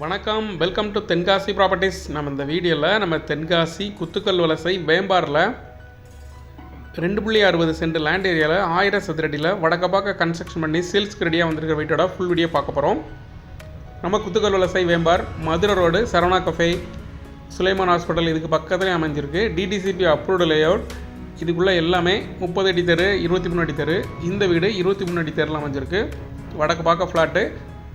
வணக்கம். Welcome to Tenkasi properties நம்ம இந்த வீடியோவில் நம்ம தென்காசி குத்துக்கல் வலசை வேம்பாரில் ரெண்டு புள்ளி அறுபது சென்ட் லேண்ட் ஏரியாவில் ஆயிரம் சதுரடியில் வடக்க பார்க்க கன்ஸ்ட்ரக்ஷன் பண்ணி சேல்ஸ்க்கு ரெடியாக வந்திருக்கிற வீட்டோட ஃபுல் வீடியோ பார்க்க போகிறோம் நம்ம Kuthukkal Valasai Vembar Madurai road Saravana cafe Sulaiman hospital இதுக்கு பக்கத்துலேயே அமைஞ்சிருக்கு. டிடிசிபி அப்ரூவ்டு லேஅவுட் இதுக்குள்ளே எல்லாமே முப்பது அடி தெரு இருபத்தி மூணு அடி தெரு. இந்த வீடு இருபத்தி மூணு அடி தெருவில் அமைஞ்சிருக்கு. வடக்கு பார்க்க ஃப்ளாட்டு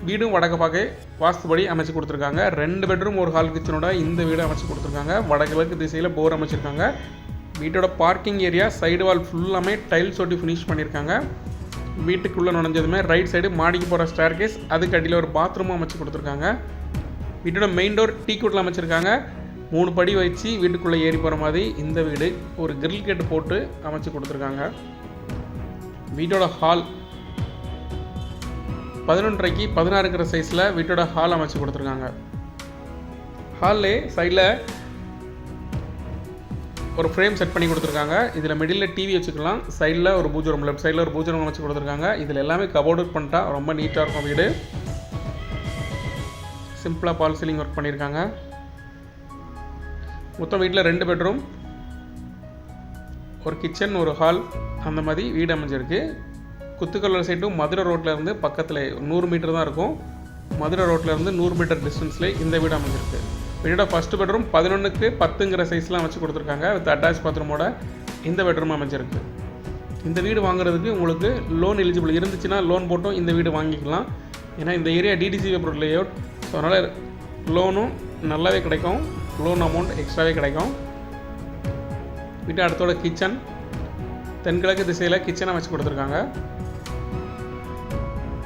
வீடும் வடக்கு பார்க்க வாஸ்துபடி அமைச்சு கொடுத்துருக்காங்க. ரெண்டு பெட்ரூம் ஒரு ஹால் கிச்சனோட இந்த வீடு அமைச்சு கொடுத்துருக்காங்க. வடகிழக்கு திசையில் போர் அமைச்சிருக்காங்க. வீட்டோட பார்க்கிங் ஏரியா சைடு வால் ஃபுல்லாமே டைல்ஸ் ஒட்டி ஃபினிஷ் பண்ணியிருக்காங்க வீட்டுக்குள்ளே நுழைஞ்சதுமே ரைட் சைடு மாடிக்கு போகிற ஸ்டேர் கேஸ் அதுக்கு அடியில் ஒரு பாத்ரூமும் அமைச்சு கொடுத்துருக்காங்க. வீட்டோட மெயின் டோர் டீ கூட்டில் அமைச்சிருக்காங்க. மூணு படி வச்சு வீட்டுக்குள்ளே ஏறி போகிற மாதிரி இந்த வீடு ஒரு கிரில் கேட்டு போட்டு அமைச்சு கொடுத்துருக்காங்க. வீட்டோட ஹால் பதினொன்றரைக்கு பதினாறுங்கிற சைஸில் வீட்டோட ஹால் அமைச்சு கொடுத்துருக்காங்க. ஹால்லே சைடில் ஒரு ஃப்ரேம் செட் பண்ணி கொடுத்துருக்காங்க. இதில் மிடில் டிவி வச்சுக்கலாம். சைடில் ஒரு பூஜை ரூம் லெஃப்ட் சைடில் ஒரு பூஜை ரூம் வச்சு கொடுத்துருக்காங்க. இதில் எல்லாமே கபோர்டு ஒர்க் பண்ணிட்டா ரொம்ப நீட்டாக இருக்கும் வீடு. சிம்பிளாக பால் சீலிங் ஒர்க் பண்ணியிருக்காங்க மொத்தம் வீட்டில் ரெண்டு பெட்ரூம் ஒரு கிச்சன் ஒரு ஹால் அந்த மாதிரி வீடு அமைஞ்சிருக்கு. குத்துக்கல்லூர் சைட்டும் மதுரை ரோட்டில் இருந்து பக்கத்தில் நூறு மீட்டர் தான் இருக்கும். மதுரை ரோட்டில் இருந்து நூறு மீட்டர் டிஸ்டன்ஸில் இந்த வீடு அமைஞ்சிருக்கு. வீடோட ஃபஸ்ட்டு பெட்ரூம் பதினொன்றுக்கு பத்துங்கிற சைஸ்லாம் வச்சு கொடுத்துருக்காங்க வித் அட்டாச் பாத்ரூமோட இந்த பெட்ரூம் அமைஞ்சிருக்கு. இந்த வீடு வாங்குறதுக்கு உங்களுக்கு லோன் எலிஜிபிள் இருந்துச்சுன்னா லோன் போட்டும் இந்த வீடு வாங்கிக்கலாம். ஏன்னா இந்த area DTC approve layout so அதனால் லோனும் நல்லாவே கிடைக்கும். லோன் அமௌண்ட் எக்ஸ்ட்ராவே கிடைக்கும். வீட்டு அடுத்தோட கிச்சன் தென்கிழக்கு திசையில் கிச்சனை வச்சு கொடுத்துருக்காங்க.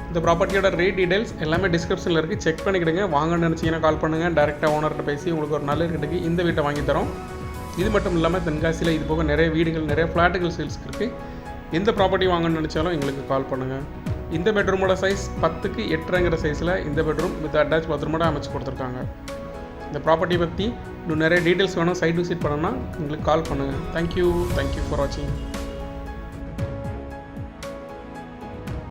இந்த ப்ராப்பர்ட்டியோட ரேட் டீடைல்ஸ் எல்லாமே டிஸ்கிரிப்ஷனில் இருக்குது செக் பண்ணிக்கிடுங்க. வாங்கன்னு நினச்சிங்கன்னா கால் பண்ணுங்கள் டேரெக்டாக ஓனர்கிட்ட பேசி உங்களுக்கு ஒரு நல்ல ரேட்டுக்கு இந்த வீட்டை வாங்கி தரோம். இது மட்டும் இல்லாமல் தென்காசியில் இது போக நிறைய வீடுகள் நிறைய ஃப்ளாட்டுகள் சேல்ஸ் இருக்குது எந்த ப்ராப்பர்ட்டி வாங்கன்னு நினச்சாலும் எங்களுக்கு கால் பண்ணுங்கள் இந்த பெட்ரூமோட சைஸ் பத்துக்கு எட்டுங்கிற சைஸில் இந்த பெட்ரூம் வித் அட்டாச் பாத்ரூமோட அமைச்சு கொடுத்துருக்காங்க. இந்த ப்ராப்பர்ட்டி பற்றி இன்னும் நிறைய டீட்டெயில்ஸ் வேணும். சைட் விசிட் பண்ணணும்னா எங்களுக்கு கால் பண்ணுங்கள் தேங்க்யூ தேங்க்யூ ஃபார் வாட்சிங்